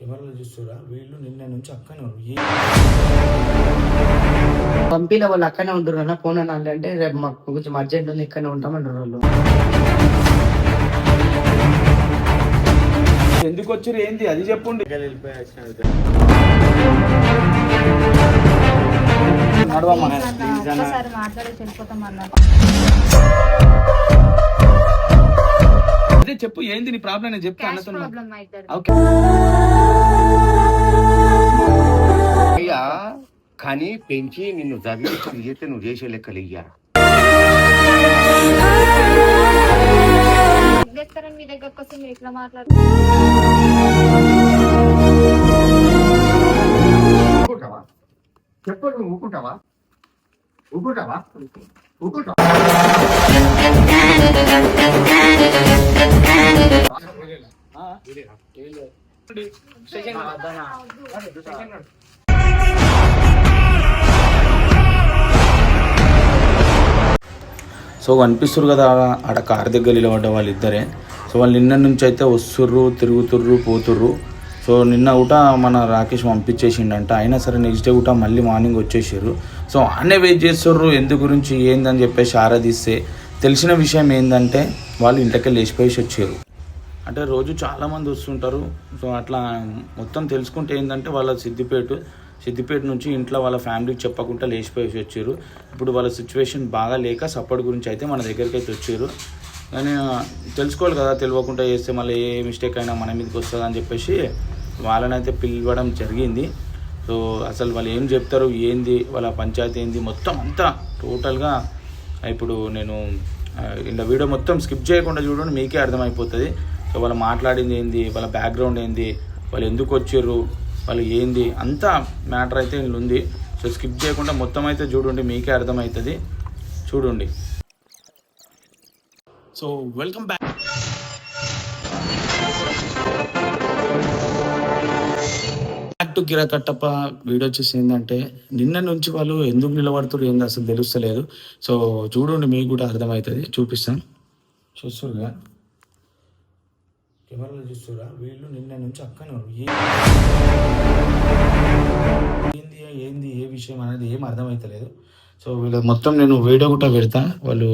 కెమెరాలో చూస్తురా వీళ్ళు నిన్న నుంచి అక్కనే ఉన్నారు. పంపిన వాళ్ళు అక్కనే ఉంటారు అన్న ఫోన్ అని అంటే రేపు మాకు కొంచెం అర్జెంట్ ఉంది ఇక్కడనే ఉంటామంటారు వాళ్ళు. ఎందుకు వచ్చారు? ఏంది? అది చెప్పుండి. నడవమ్మా. అదే చెప్పు ఏంది నీ ప్రాబ్లం నేను చెప్తా అన్నతో ఓకే. అయ్యా కానీ పెంచి నిన్ను చదివించి తీయతే నువ్వు చేసే లెక్కలు ఇయ్యా. చేస్తారని మీ దగ్గరకు వస్తే మీరు ఇట్లా మాట్లాడు ఊరుకుంటావా చెప్పు నువ్వు ఊరుకుంటావా ఊరుకుంటావా సో కనిపిస్తారు కదా ఆడ కార్ దగ్గర నిలబడ్డ వాళ్ళు ఇద్దరే సో వాళ్ళు నిన్న నుంచి అయితే వస్తుర్రు తిరుగుతుర్రు పోతుర్రు సో నిన్న ఊట మన రాకేష్ పంపించేసిండంట. అయినా సరే నెక్స్ట్ డే ఊట మళ్ళీ మార్నింగ్ వచ్చేసారు సో ఆనే వెయిట్ చేస్తారు ఎందు గురించి ఏందని చెప్పేసి ఆరాధిస్తే తెలిసిన విషయం ఏంటంటే వాళ్ళు ఇంటికి లేచిపోయేసి వచ్చారు. అంటే రోజు చాలామంది వస్తుంటారు. సో అట్లా మొత్తం తెలుసుకుంటే ఏంటంటే వాళ్ళ సిద్దిపేట సిద్దిపేట నుంచి ఇంట్లో వాళ్ళ ఫ్యామిలీకి చెప్పకుండా లేచిపోయేసి వచ్చారు. ఇప్పుడు వాళ్ళ సిచ్యువేషన్ బాగా లేక సపోర్ట్ గురించి అయితే మన దగ్గరికి అయితే వచ్చారు. కానీ తెలుసుకోవాలి కదా తెలియకుండా చేస్తే మళ్ళీ ఏ మిస్టేక్ అయినా మన మీదకి వస్తుంది అని చెప్పేసి వాళ్ళనైతే పిలవడం జరిగింది. సో అసలు వాళ్ళు ఏం చెప్తారు ఏంది వాళ్ళ పంచాయతీ ఏంది మొత్తం అంతా టోటల్గా ఇప్పుడు నేను ఇలా వీడియో మొత్తం స్కిప్ చేయకుండా చూడండి మీకే అర్థమైపోతుంది. సో వాళ్ళు మాట్లాడింది ఏంది వాళ్ళ బ్యాక్గ్రౌండ్ ఏంది వాళ్ళు ఎందుకు వచ్చారు వాళ్ళు ఏంది అంతా మ్యాటర్ అయితే ఉంది. సో స్కిప్ చేయకుండా మొత్తం అయితే చూడండి మీకే అర్థమవుతుంది చూడండి. So welcome back. టు గిరాకట్టప్ప వీడియో వచ్చేసి ఏంటంటే నిన్న నుంచి వాళ్ళు ఎందుకు నిలబడుతున్నారు ఏంది అసలు తెలుస్తలేదు. సో చూడండి మీకు కూడా అర్థమవుతుంది. చూపిస్తాను. చూస్తురుగా కెమెరాలో చూస్తురా వీళ్ళు నిన్న నుంచి అక్కనే ఏంది ఏంది ఏ విషయం అనేది ఏం అర్థమవుతలేదు. సో వీళ్ళు మొత్తం నేను వీడియో కూడా పెడతా. వాళ్ళు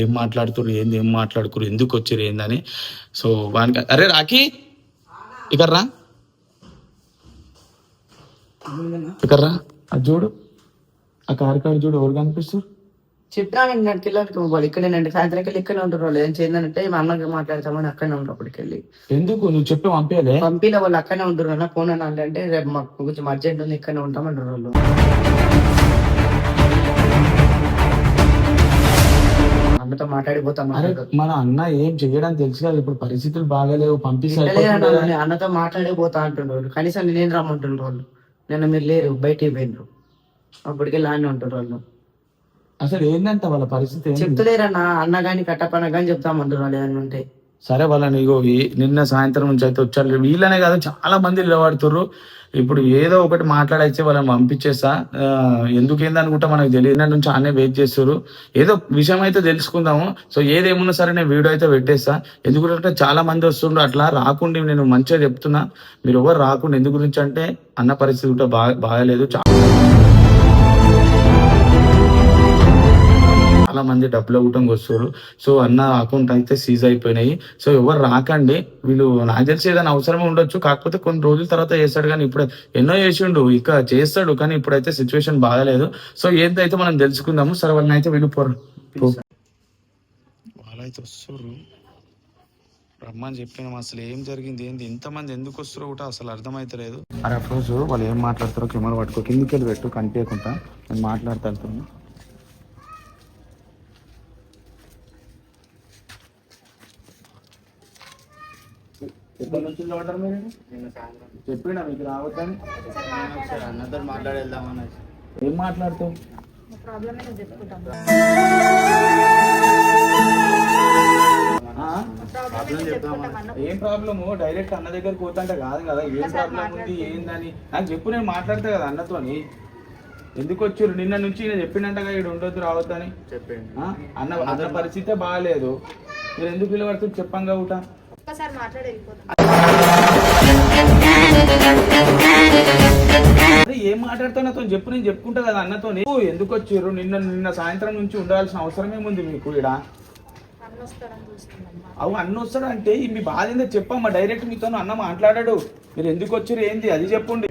ఏం మాట్లాడుతున్నారు ఏంది ఏం మాట్లాడుకురు ఎందుకు వచ్చారు ఏందని. సో వానికి అరే రాఖీ! ఇక్కడ రా ఇక్కడ రా అది చూడు. ఆ కారు కాడు చూడు ఎవరు కనిపిస్తారు? చెప్పినా నేను వెళ్ళాలి వాళ్ళు ఇక్కడే నేను సాయంత్రంకి వెళ్ళి ఇక్కడే ఉంటారు వాళ్ళు. ఏం చేయాలంటే మా అన్నకి మాట్లాడతామని అక్కడనే ఉంటారు అప్పటికి వెళ్ళి. ఎందుకు? నువ్వు చెప్పి పంపించలే పంపిన వాళ్ళు అక్కనే ఉంటారు అన్న ఫోన్ అని అంటే రేపు మాకు కొంచెం అర్జెంట్ ఉంది ఇక్కడనే ఉంటామంటారు వాళ్ళు. అన్నతో మాట్లాడిపోతాం మన అన్న ఏం చేయడానికి తెలుసు కదా. ఇప్పుడు పరిస్థితులు బాగాలేవు పంపిస్తే అన్న- అన్నతో మాట్లాడిపోతా అంటున్నారు కనీసం నేను రమ్మంటున్నారు వాళ్ళు. నిన్న మీరు లేరు బయటికి పోయినరు అప్పటికి లానే ఉంటారు వాళ్ళు. అసలు ఏందంట వాళ్ళ పరిస్థితి? చెప్తలేరన్న అన్న గాని కట్టపన్న గాని చెప్తామంటారు వాళ్ళు ఏదైనా ఉంటే. సరే వాళ్ళని ఇగో ఈ- నిన్న సాయంత్రం నుంచి అయితే వచ్చారు. వీళ్ళనే కాదు చాలా మంది నిలబడుతుర్రు. ఇప్పుడు ఏదో ఒకటి మాట్లాడైతే వాళ్ళని పంపించేస్తా. ఎందుకేంది అనుకుంటా మనకు తెలియదు. నుంచి ఆనే వెయిట్ చేస్తారు ఏదో విషయం అయితే తెలుసుకుందాము. సో ఏదేమున్నా సరే నేను వీడియో అయితే పెట్టేస్తా. ఎందుకంటే చాలా మంది వస్తుండ్రు. అట్లా రాకుండా నేను మంచిగా చెప్తున్నా. మీరు ఎవరు రాకుండా. ఎందు గురించి అంటే అన్న పరిస్థితి కూడా బాగా బాగాలేదు. చాలా చాలా మంది డబ్బులు ఇవ్వటంకి వస్తారు సో అన్న అకౌంట్ అయితే సీజ్ అయిపోయినాయి. సో ఎవరు రాకండి. వీళ్ళు నాకు తెలిసి ఏదైనా అవసరమే ఉండొచ్చు. కాకపోతే కొన్ని రోజుల తర్వాత చేస్తాడు కానీ ఇప్పుడు ఎన్నో చేసిండు. ఇక చేస్తాడు కానీ ఇప్పుడైతే సిచ్యువేషన్ బాగాలేదు. సో ఏందైతే మనం తెలుసుకుందాము. సరే వాళ్ళని అయితే వీళ్ళు పోరు. వాళ్ళైతే వస్తారు రమ్మని చెప్పినాం. అసలు ఏం జరిగింది? ఏంది? ఇంతమంది ఎందుకు వస్తారో కూడా అసలు అర్థమైతలేదు. అరే రోజు వాళ్ళు ఏం మాట్లాడతారో కెమెరా పట్టుకో. కిందికి వెళ్ళి పెట్టు కనిపించకుండా. నేను మాట్లాడతాను. నిలబడ్డారు మీరు? చెప్పినా మీకు రావద్దని? అన్నతో మాట్లాడేద్దామని ఏం మాట్లాడుతావు? ఏం ప్రాబ్లము డైరెక్ట్ అన్న దగ్గరికి పోతుంటే కాదు కదా ఏం ప్రాబ్లం ఉంది ఏందని? నాకు చెప్పు నేను మాట్లాడతా కదా అన్నతోని. ఎందుకు వచ్చారు? నిన్న నుంచి నేను చెప్పినట్టుగా ఇక్కడ ఉండొద్దు రావద్దని. ఆ? అన్న అన్న పరిస్థితే బాగాలేదు. మీరు ఎందుకు పిలవడుతుంది చెప్పంగా ఊట. ఏం మాట్లాడుతున్నా నాతో చెప్పు నేను చెప్పుకుంటా కదా అన్నతో. ఎందుకు వచ్చారు? నిన్న నిన్న సాయంత్రం నుంచి ఉండాల్సిన అవసరం ఏముంది మీకు ఇక్కడ అవు అన్న వస్తాడు అంటే మీ బాధ ఏందో చెప్పమ్మా. డైరెక్ట్ మీతో అన్న మాట్లాడాడు. మీరు ఎందుకు వచ్చారు? ఏంది? అది చెప్పండి.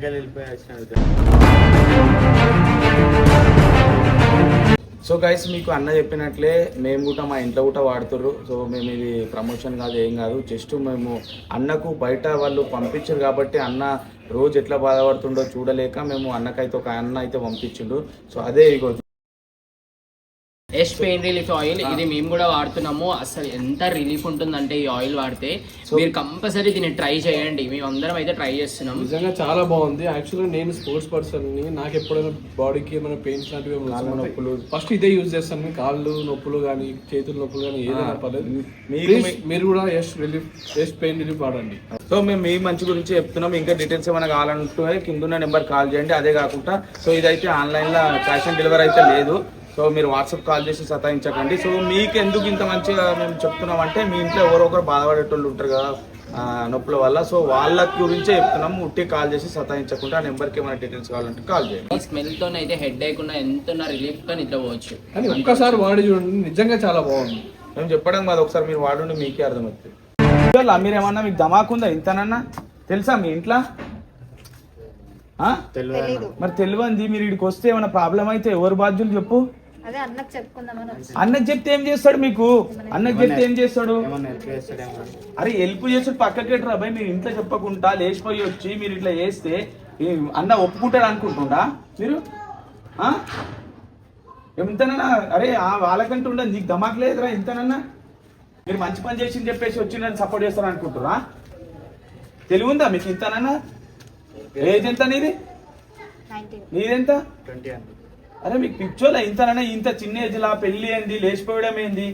సో గైస్ మీకు అన్న చెప్పినట్లే మేము కూడా మా ఇంట్లో కూడా వాడుతుర్రు. సో మేము ఇది ప్రమోషన్ కాదు ఏం కాదు. జస్ట్ మేము అన్నకు బయట వాళ్ళు పంపించారు కాబట్టి అన్న రోజు ఎట్లా బాధపడుతుండో చూడలేక మేము అన్నకైతే ఒక అన్న అయితే పంపించిండు. సో అదే ఇగో ఎస్ పెయిన్ రిలీఫ్ ఆయిల్ ఇది మేము కూడా వాడుతున్నాము. అసలు ఎంత రిలీఫ్ ఉంటుందంటే ఈ ఆయిల్ వాడితే. మీరు కంపల్సరీ దీన్ని ట్రై చేయండి. మేము అందరం అయితే ట్రై చేస్తున్నాం. నిజంగా చాలా బాగుంది. యాక్చువల్గా నేను స్పోర్ట్స్ పర్సన్ని నాకు ఎప్పుడైనా బాడీకి ఏమైనా పెయిన్స్ లాంటివి నొప్పులు. ఫస్ట్ ఇదే యూజ్ చేస్తాను. కాళ్ళు నొప్పులు కానీ చేతుల నొప్పులు కానీ ఏదైనా పర్లేదు. Please, మీ- మీరు కూడా S relief S pain relief వాడండి. సో మేము మీ మంచి గురించి చెప్తున్నాం. ఇంకా డీటెయిల్స్ ఏమైనా కావాలంటే కింద ఉన్న నెంబర్ కాల్ చేయండి. అదే కాకుండా సో ఇదైతే ఆన్లైన్లో క్యాష్ ఆన్ డెలివరీ అయితే లేదు. సో మీరు వాట్సాప్ కాల్ చేసి సతాయించకండి. సో మీకు ఎందుకు ఇంత మంచిగా మేము చెప్తున్నాం అంటే మీ ఇంట్లో ఎవరో ఒకరు బాధపడేటోళ్ళు ఉంటారు కదా ఆ, నొప్పుల వల్ల. సో వాళ్ళ గురించే చెప్తున్నాము ఉట్టి కాల్ చేసి సతాయించకుండా ఆ నెంబర్కి ఏమైనా డీటెయిల్స్ కావాలంటే కాల్ చేయండి. ఈ స్మెల్తో అయితే హెడ్ లేకుండా ఎంత రిలీఫ్గా నిద్రపోవచ్చు కానీ ఒక్కసారి వాడి చూడండి నిజంగా చాలా బాగుంది. మేము చెప్పడం కాదు ఒకసారి మీరు వాడుండి మీకే అర్థమవుతుంది. మీరు ఏమన్నా మీకు ధమాకుందా ఇంతనన్నా? తెలుసా మీ ఇంట్లో? మరి తెలియంది మీరు ఇక్కడికి వస్తే ఏమైనా ప్రాబ్లం అయితే ఎవరు బాధ్యులు చెప్పు. అన్నకు చెప్పుకుందామని వచ్చి అన్నకి చెప్తే ఏం చేస్తాడు మీకు? అన్నకి చెప్తే ఏం చేస్తాడు? అరే హెల్ప్ చేస్తాడు పక్కకి రా భయ్? మీరు ఇంట్లో చెప్పకుండా లేచిపోయి వచ్చి మీరు ఇట్లా చేస్తే అన్న ఒప్పుకుంటాడు అనుకుంటుండా మీరు? ఆ? ఎంతనన్నా అరే ఆ వాళ్ళకంటూ ఉండదు నీకు ధమాక్ లేదురా ఇంతనన్నా. మీరు మంచి పని చేసి చెప్పేసి వచ్చి నన్ను సపోర్ట్ చేస్తారు అనుకుంటురా తెలివి ఉందా మీకు ఇంతనన్నా? ఏజ్ ఎంత నీది? నీదెంత? అరే మీకు పిక్చర్లో ఇంతనన్నా ఇంత చిన్న ఏజ్లా పెళ్ళి ఏంది లేచిపోవడం ఏంది?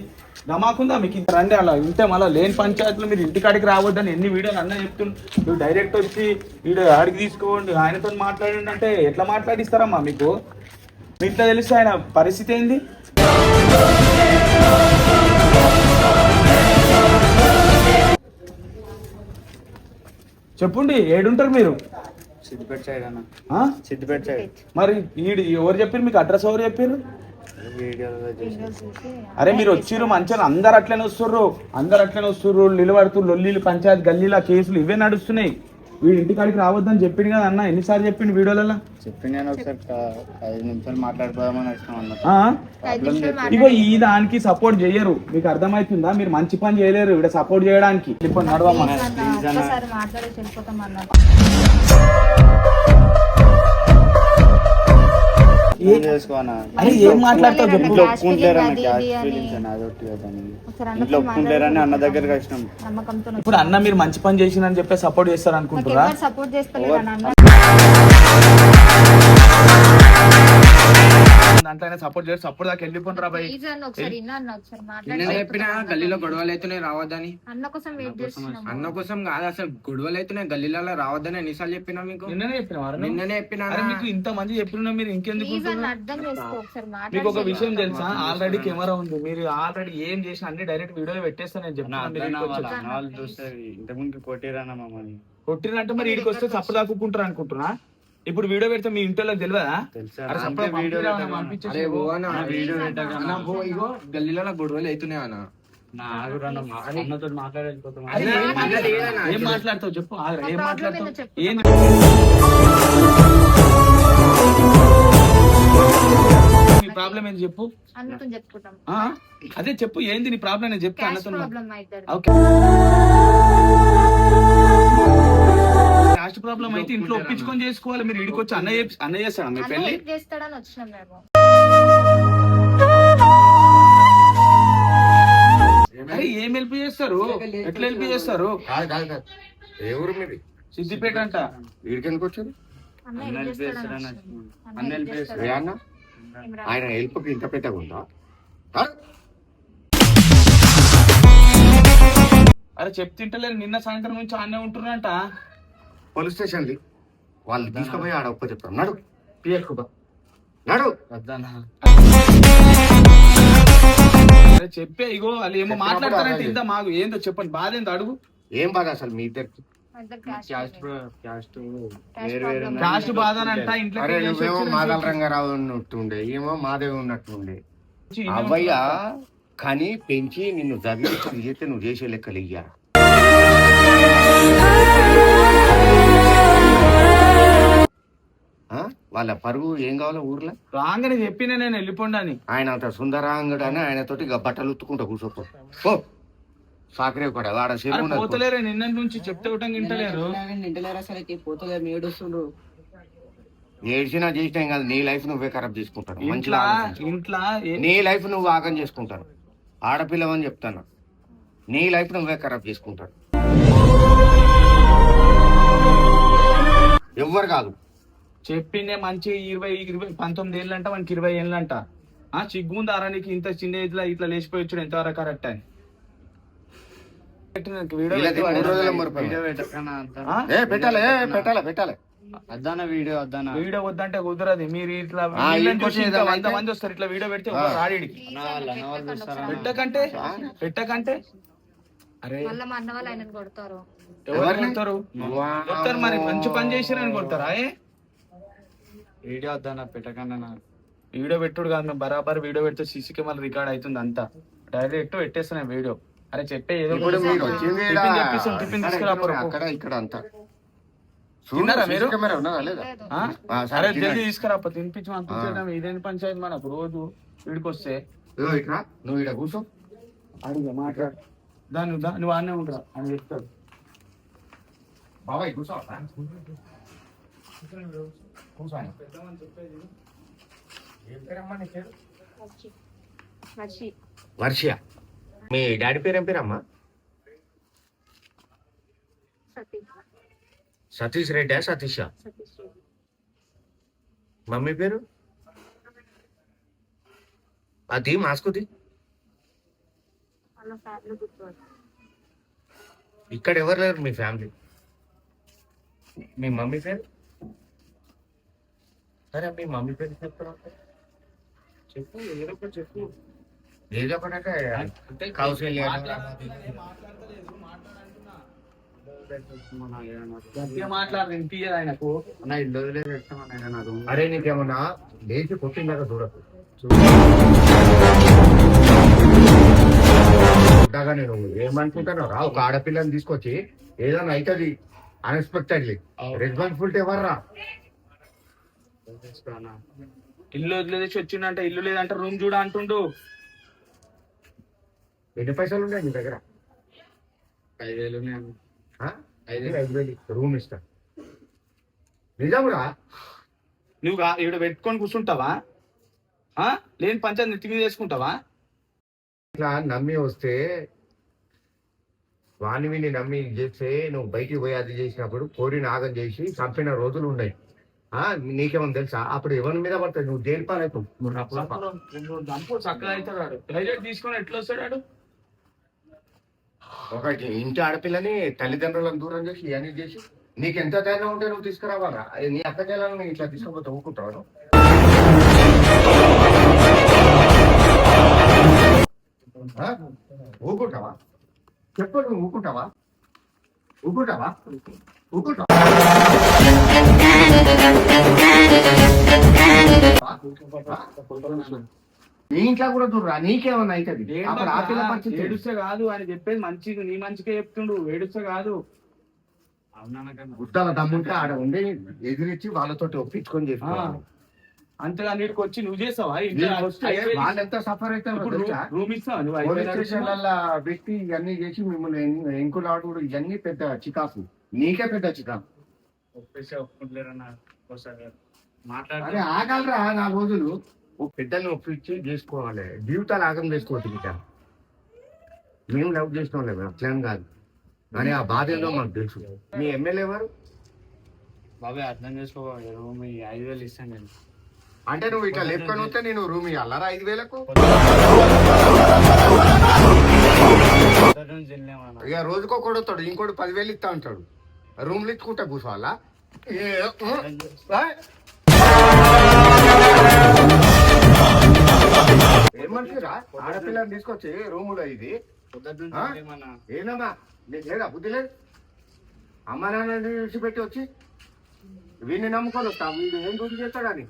నమాకుందా మీకు ఇంత? రండి అలా ఉంటే మళ్ళీ లేని పంచాయతీలు మీరు ఇంటికాడికి రావద్దని ఎన్ని వీడియోలు అన్న చెప్తుండు నువ్వు డైరెక్ట్ వచ్చి వీడియో ఆడికి తీసుకోండి ఆయనతో మాట్లాడండి అంటే ఎట్లా మాట్లాడిస్తారమ్మా మీకు? మీ ఇట్లా తెలిస్తే ఆయన పరిస్థితి ఏంది? చెప్పండి ఏడుంటారు మీరు. సిద్దిపేట సైడ్ అన్న. ఆ? సిద్దిపేట సైడ్ మరి ఈడు ఎవరు చెప్పారు మీకు? అడ్రస్ ఎవరు చెప్పారు? అరే మీరు వచ్చిర్రు మంచిగా అందరు అట్లనే వస్తుర్రు. అందరు అట్లనే వస్తుర్రు. నిలబడుతూ లొల్లీలు పంచాయతీ గల్లీల కేసులు ఇవే నడుస్తున్నాయి. వీడి ఇంటికాడికి రావద్దని చెప్పిండు కదా అన్న ఎన్నిసార్లు చెప్పిండు వీడియోలలో? చెప్పింది నేను ఒకసారి క- ఐదు నిమిషాలు మాట్లాడిపోదామని వచ్చినాం అన్న. ఆ? ఐదు నిమిషాలు ఇగో ఈ దానికి సపోర్ట్ చేయరు. మీకు అర్థమవుతుందా? మీరు మంచి పని చేయలేరు. ఇక్కడ సపోర్ట్ చేయడానికి. ఇప్పుడు నడవమ్మా. అరే ఏం మాట్లాడతావు చెప్పు. ఇంట్లో ఒప్పుకుంటారన్న అది క్యాష్ ఇది అని. ఫీలింగ్స్ అని అదొకటి కదా అని. ఒకసారి అన్నతో ఇంట్లో ఒప్పుకుంటారని అన్న దగ్గరికి వచ్చినాం. ఇప్పుడు అన్న మీరు మంచి పని చేసినని చెప్పి సపోర్ట్ చేస్తారు సపోర్ట్ అన్న దాంట్లో సపోర్ట్ చేసి సపోర్ట్ దాకా వెళ్ళిపోండి రా భయ్. ప్లీజ్ అన్న ఒకసారి ఇన్నా అన్న ఒకసారి నిన్న మాట్లాడి చెప్పిన గల్లీలో గొడవలు అవుతున్నాయి రావద్దని. అన్న కోసం వెయిట్ చేస్తున్నాం అన్న కోసం కాదు అసలు గొడవలు అవుతున్నాయి గల్లీలలో రావద్దని ఎన్నిసార్లు చెప్పినా మీకు? నిన్ననే చెప్పిన నిన్ననే చెప్పినా అరే మీకు ఇంత మంది చెప్పినా మీరు ఇంకెందుకు ప్లీజ్ అన్న ఉంటున్నారు? అర్థం చేసుకో ఒకసారి మీకు ఒక విషయం తెలుసా? ఆల్రెడీ కెమెరా ఉంది. మీరు ఆల్రెడీ ఏం చేసినా అన్ని డైరెక్ట్ వీడియోలో పెట్టేస్తాను నేను అన్న వాళ్ళు చూస్తే ఇంతకుముందు కొట్టిరన్న మమ్మల్ని? కొట్టినంటే మరి ఇడికి వస్తే చప్పు దాక్కుంటారు అనుకుంటున్నా? ఇప్పుడు వీడియో పెడితే మీ ఇంట్లో తెలియదా ఇగో గల్లీలలో గొడవలు అవుతున్నాయి అన్న. ఏం మాట్లాడతావు చెప్పు. ఏం మాట్లాడతావు? ఏందో నీ ప్రాబ్లం ఏంది చెప్పు. అన్నతో చెప్పుకుంటాం. ఆ? అదే చెప్పు ఏంది నీ ప్రాబ్లం? నేను చెప్తా అన్నతో ఓకే. లాస్ట్ ప్రాబ్లం అయితే ఇంట్లో ఒప్పించుకొని చేసుకోవాలి. మీరు ఇడికి వచ్చి అన్నయ్య అన్నయ్య చేస్తాడా మీ పెళ్ళి హెల్ప్ చేస్తాడని వచ్చినాం మేము. అరే ఏం హెల్ప్ చేస్తారు? ఎట్లా హెల్ప్ చేస్తారు? కాదు కాదు కాదు. ఏ ఊరు మీది? సిద్దిపేట అంట. వీడికి ఎందుకు వచ్చారు? అన్న అన్న హెల్ప్ help చేస్తాడని చేస్తాడని వచ్చినాం. అన్న అన్న help help చేస్తాడు. ఏ అన్న? ఏం రా- ఆయన హెల్ప్కి ఇంత పెద్దగా ఉందా? ఆ? అరే చెప్తింటలేరు. నిన్న సాయంత్రం నుంచి ఆనే ఉంటున్నారంట పోలీస్ స్టేషన్ది వాళ్ళు తీసుకుపోయి ఆడ ఒప్ప చెప్తాం. నడు. పిఎల్కు నడు. చెప్పే ఇగో వాళ్ళు ఏమో మాట్లాడతారంటే ఇంత మాకు ఏందో చెప్పండి. బాధ ఏందో అడుగు. ఏం బాధ అసలు మీ ఇద్దరికి? ఇద్దరు క్యాస్ట్ బాధ అంట ఇంట్లో నువ్వేమో రంగారావు ఉన్నట్టుండే ఏమో మాదేవి ఉన్నట్టుండే. అవ్వయ్య కానీ పెంచి నిన్ను చదివించి చేస్తే నువ్వు చేసే లెక్కలు ఇయ్యా వాళ్ళ పరుగు ఏం కావాలో ఊర్లో? రాగానే చెప్పిన నేను వెళ్ళిపోండి అని ఆయన అంత సుందరాంగుడు అని ఆయనతోటి ఇక బట్టలు ఉత్తుకుంటా కూర్చోపో. పో. సాకరే కూడా వాడ. పోతలేరే నిన్న నుంచి చెప్తే ఒకటి వింటలేరు. అసలు ఏడుస్తుండ్రు ఏడ్చినా చేసినా ఏం కాదు నీ లైఫ్ నువ్వే ఖరాబ్ చేసుకుంటాను మంచిగా ఇంట్లో నీ లైఫ్ నువ్వు ఆగం చేసుకుంటాను ఆడపిల్లవని చెప్తాను. నీ లైఫ్ నువ్వే ఖరాబ్ చేసుకుంటాను ఎవ్వరు కాదు. చెప్పిందే మంచి ఇరవై ఇరవై పంతొమ్మిది ఏళ్ళు అంట మనకి ఇరవై ఏళ్ళు అంట ఆ సిగ్గుందారా నీకు ఇంత చిన్న ఏజ్లో ఇట్లా లేచిపోయి వచ్చాడు ఎంతవరకు కరెక్ట్ అని? వీడియో అద్దానా అద్దానా? వద్దంటే కుదరదు. మీరు ఇట్లా వంద మంది వస్తారు ఇట్లా వీడియో పెడితే రాడికి పెట్టకంటే పెట్టకంటే. అరే. కొడతారు. ఎవరు? కొడతారు మరి. మంచి పని చేసిరని కొడతారా ఏ? వీడియో అద్దానా పెట్టకన్నా వీడియో పెట్టుడు కాదు బరాబర్ వీడియో పెడితే సీసీ కెమెరా రికార్డ్ అవుతుంది అంతా. డైరెక్ట్ పెట్టేస్తున్నాయి వీడియో. అరే చెప్పే ఏదో మీరు వచ్చింది ఈడ- టిఫిన్ తీసుకురా ఇక్కడ పరుపు. అక్కడ ఇక్కడ అంతా. తిన్నారా మీరు? CC కెమెరా ఉన్నదా లేదా? లేదు. ఆ? ఆ, సరే, అరే తినండి. జల్దీ తీసుకురా అప్ప తినిపించి పంచాయతీ మనకు రోజు వీడికి వస్తే ఇదిగో ఇక్కడ? నువ్వు ఇక్కడ కూర్చో. అడిగా మాట్లాడు. దాన్ని దా- నువ్వు ఆనే ఉంటా అని చెప్తాడు. బాబాయ్ కూర్చో. మర్చి. వర్ష. మీ డాడీ పేరు ఏం పేరమ్మా? సతీష్ సతీష్ రెడ్డి సతీష్. మమ్మీ పేరు? అది మాస్కుది. ఇక్కడ ఎవరు లేరు మీ ఫ్యామిలీ? మీ మమ్మీ పేరు? సరే మీ మమ్మీ పేరు చెప్తారా చెప్పు ఏదో ఒకటి చెప్పు. ఏదో ఒకటి రూమ్ అరే నీకేమన్నా లేచి కొట్టిందాక చూడకు. చూడగా నేను ఏమనుకుంటాను రా ఒక ఆడపిల్లని తీసుకొచ్చి ఏదైనా అవుతుంది. అన్ఎక్స్పెక్టెడ్లీ రెస్పాన్సిబిలిటీ ఎవర్రా ఇల్లు వదిలేసి వచ్చిండంటే ఇల్లు లేదంటే రూమ్ చూడ అంటుండు. ఎన్ని పైసలు ఉన్నాయి నీ దగ్గర? ఐదు వేలు? ఐదు వేలు. రూమ్ ఇస్తా. నిజంరా నువ్వు ఈడ పెట్టుకొని కూర్చుంటావా? ఆ? లేని పంచాయతీ నెత్తి మీద వేసుకుంటావా? ఇట్లా నమ్మి వస్తే వాణి విని నమ్మి చేస్తే నువ్వు బయటికి పోయి అది చేసినప్పుడు కోరి నాగం చేసి చంపిన రోజులు ఉన్నాయి. ఆ నీకేమన్నా తెలుసా? అప్పుడు ఎవరి మీద పడతాయి నువ్వు అవుతాడు వాడు. డైరెక్ట్ తీసుకొని ఎట్లా వస్తాడు? ఒకటి ఇంటి ఆడపిల్లని తల్లిదండ్రులను దూరం చేసి ఇవన్నీ చేసి నీకు ఎంత ధైర్యం ఉంటే నువ్వు తీసుకురావాలా? నీ అక్క చెల్లెలను ఇట్లా తీసుకుపోతే ఊకుంటావు? ఊకుంటావా చెప్పు నువ్వు ఊకుంటావా ఊకుంటావా ఊకుంటావా నీ ఇంట్లో కూడా చూడరా? నీకేమన్నా అవుతుంది అప్పుడు ఆ పిల్ల పరిస్థితి ఏంటి? ఏడుస్తే కాదు ఆయన చెప్పేది మంచి నీ మంచిగా చెప్తుండు ఏడుస్తే కాదు. గుట్టాల దమ్ముంటే ఆడ ఉండి ఎదిరించి వాళ్ళతోటి ఒప్పించుకొని చేసుకోవాలి అంతగా నీటికి వచ్చి నువ్వు వేలు వాళ్ళు ఎంత సఫర్? రూ- రూమ్ ఇస్తావా నువ్వు పెట్టి ఇవన్నీ చేసి మిమ్మల్ని ఎంకులాడు ఇవన్నీ పెద్ద చికాకు. నీకే ఒకసారి అరే ఆగలరా నా రోజులు. ఓ పెద్దల్ని ఒప్పించి చేసుకోవాలి. జీవితాలు ఆగం చేసుకోవచ్చు బిడ్డ. మేము లవ్ చేసిన వాళ్ళం అట్లేం కాదు. కానీ ఆ బాధ ఏందో మాకు తెలుసు. మీ ఎమ్మెల్యే ఎవరు? బాబాయ్ అర్థం చేసుకో రూమ్ ఐదు వేలు ఇస్తాను నేను. అంటే నువ్వు ఇట్లా లేపుకొని వస్తే నేను రూమ్ ఇవ్వాలరా ఐదు వేలకు? ఇక రోజుకో కొడుతాడు ఇంకోటి పదివేలు ఇస్తా ఉంటాడు రూమ్లు ఇచ్చుకుంటా కూర్చోవాలా? ఏ, మనిషిరా? ఆడపిల్లని తీసుకొచ్చి రూములో ఇది. ఏనమ్మా నీకు లేదా బుద్ధి లేదు? అమ్మ నాన్న విడిచిపెట్టి వచ్చి వీడిని నమ్ముకొని వస్తా. వీడు ఏం డ్యూటీ చేస్తాడని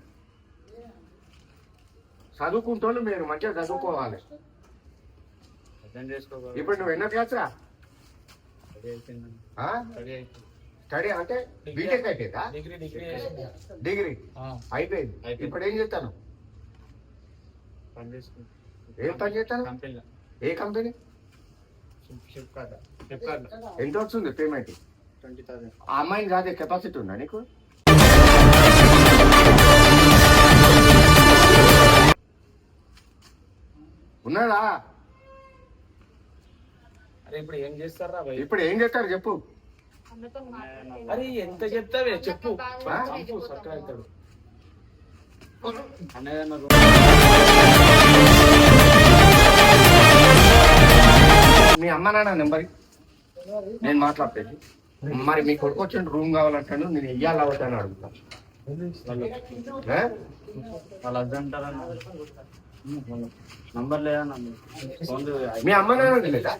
చదువుకుంటోళ్ళు మీరు మంచిగా చదువుకోవాలి. ఇప్పుడు నువ్వు ఎన్నో క్లాస్ రా స్టడీ అంటే బీటెక్ అయిపోయిందా? డిగ్రీ డిగ్రీ డిగ్రీ ఆ. అయిపోయింది. ఇప్పుడు ఏం చేస్తాను? ఏం పని చేస్తాను? ఏ కంపెనీ ఎంత వస్తుంది పేమెంట్ ఆ అమ్మాయిని రాదే కెపాసిటీ ఉందా నీకు? ఉన్నాడా? అరే ఇప్పుడు ఏం చేస్తారా ఇప్పుడు ఏం చేస్తారు చెప్పు. అరే ఎంత చెప్తావే? చెప్పు? చంపు అవుతాడు. మీ అమ్మ నాన్న నెంబర్ నేను మాట్లాడతాను. మరి మీ కొడుకు వచ్చిన రూమ్ కావాలంటాను నేను ఇయ్యాలి అవుతాను అడుగుతా. నంబర్ మీ అమ్మ నాన్న లేదా?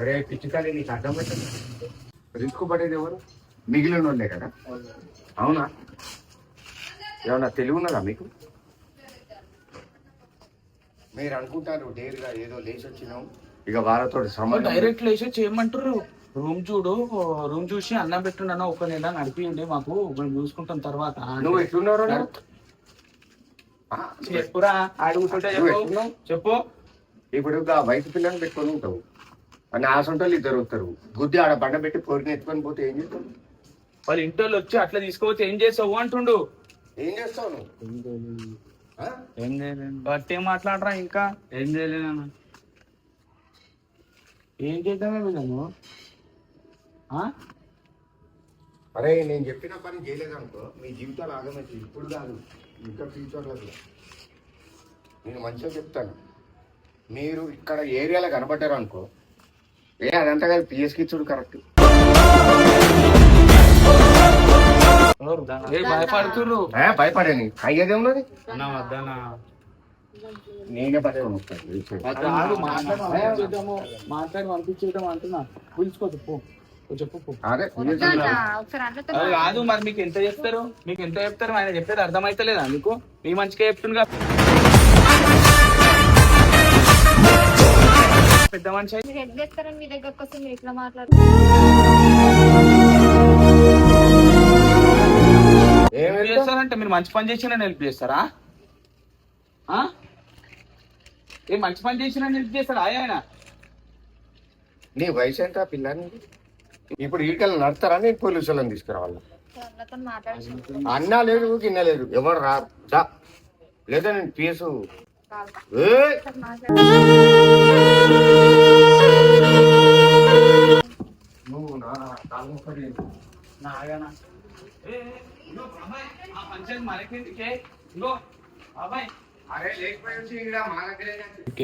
అరే పిచ్చికాలి నీకు అర్థమవుతుంది? రిస్క్ పడేది ఎవరు? మిగిలిన వాళ్ళే కదా? అవునా? ఏమన్నా తెలివి ఉన్నదా మీకు? మీరు అనుకుంటారు డేరుగా ఏదో లేచి వచ్చినాం. ఇక వాళ్ళతో సంబంధం డైరెక్ట్ లేచి చేయమంటారు రూమ్ చూడు రూమ్ చూసి అన్నం పెట్టున్నాను ఒక నెల నడిపియండి మాకు మేము చూసుకుంటాం తర్వాత. నువ్వు ఎట్లున్నారో చెప్పురా అడుగుతుంటే చెప్పు? చెప్పు. ఇప్పుడు ఆ వయసు పిల్లని పెట్టుకొని ఉంటావు. అని ఆ సొంటలు ఇద్దరు వస్తారు గుద్ది ఆడ బండ పెట్టి పోరిని ఎత్తుకొని పోతే ఏం చేస్తావు? వాళ్ళ ఇంటి వాళ్ళు వచ్చి అట్లా తీసుకోవచ్చు ఏం చేసావు అంటుండు. ఏం చేస్తావు నువ్వు? ఏం చేయలేను. బట్టి ఏం మాట్లాడరా ఇంకా? ఏం చేయలేనన్న. ఏం చేద్దామే మేము అరే నేను చెప్పిన పని చేయలేదనుకో మీ జీవితాలు ఆగమైతే ఇప్పుడు కాదు ఇంకా ఫ్యూచర్లో. నేను మంచిగా చెప్తాను. మీరు ఇక్కడ ఏరియాలో కనబడ్డారు అనుకో ఏ అదంతా కాదు పిఎస్కి ఇచ్చుడు కరెక్ట్ ఏ భయపడుతుర్రు? ఏ భయపడేని అయ్యేదే ఉన్నది. అన్న వద్దన్న. నేనే పట్టుకొని మాట్లాడి పంపించేద్దాం అంటున్నా. పో. కాదు మరి మీకు ఎంత చెప్తారు? మీకు ఎంత చెప్తారు? ఆయన చెప్పేది అర్థమైతలేదా మీకు మీ మంచిగా చెప్తుండగా పెద్ద మనిషి అయితే. మీరు ఎట్లా చేస్తారని మీ దగ్గరకు వస్తే మీరు ఇట్లా మాట్లాడు? ఏం హెల్ప్ చేస్తారంటే మీరు మంచి పని చేసిన హెల్ప్ చేస్తారా? ఆ? ఏ మంచి పని చేసిన హెల్ప్ చేస్తారా ఆయన? నీ వయసు ఎంత పిల్లని ఇప్పుడు ఈటలు నడతారా? నేను పోలీసులను తీసుకురావాలి? అన్నా లేదు గిన్నె లేదు. ఎవరు రారు దా. లేదా నేను పిఎస్ మాట్లాడు నువ్వు నా కాలు నాగనా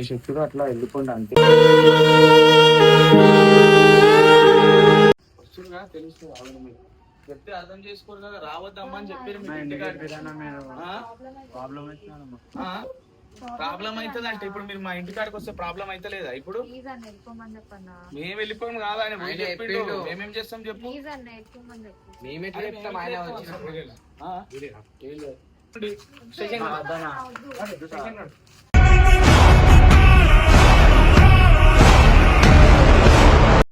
చెప్పుడు అట్లా వెళ్ళిపోండి అంతే వస్తుందిగా తెలుసు చెప్తే అర్థం చేసుకోరు కదా రావద్దమ్మా అని చెప్పారు ప్రాబ్లం అవుతుందన్న ప్రాబ్లం అవుతుంది అంటే ఇప్పుడు మీరు మా ఇంటికాడికి వస్తే ప్రాబ్లం అయితే లేదా ఇప్పుడు? ప్లీజ్ అన్న వెళ్ళిపోమని చెప్పన్నా. మేము వెళ్ళిపోయాం కాదు ఆయన పోయి చెప్పిండు. మేమేం చేస్తాం చెప్పు? ప్లీజ్ అన్న వెళ్ళిపోమని చెప్పు. మేము ఎట్లా చెప్తాం ఆయన వచ్చినప్పుడు. ఆ? ఏం లేదు. స్టేషన్ వద్దు. స్టేషన్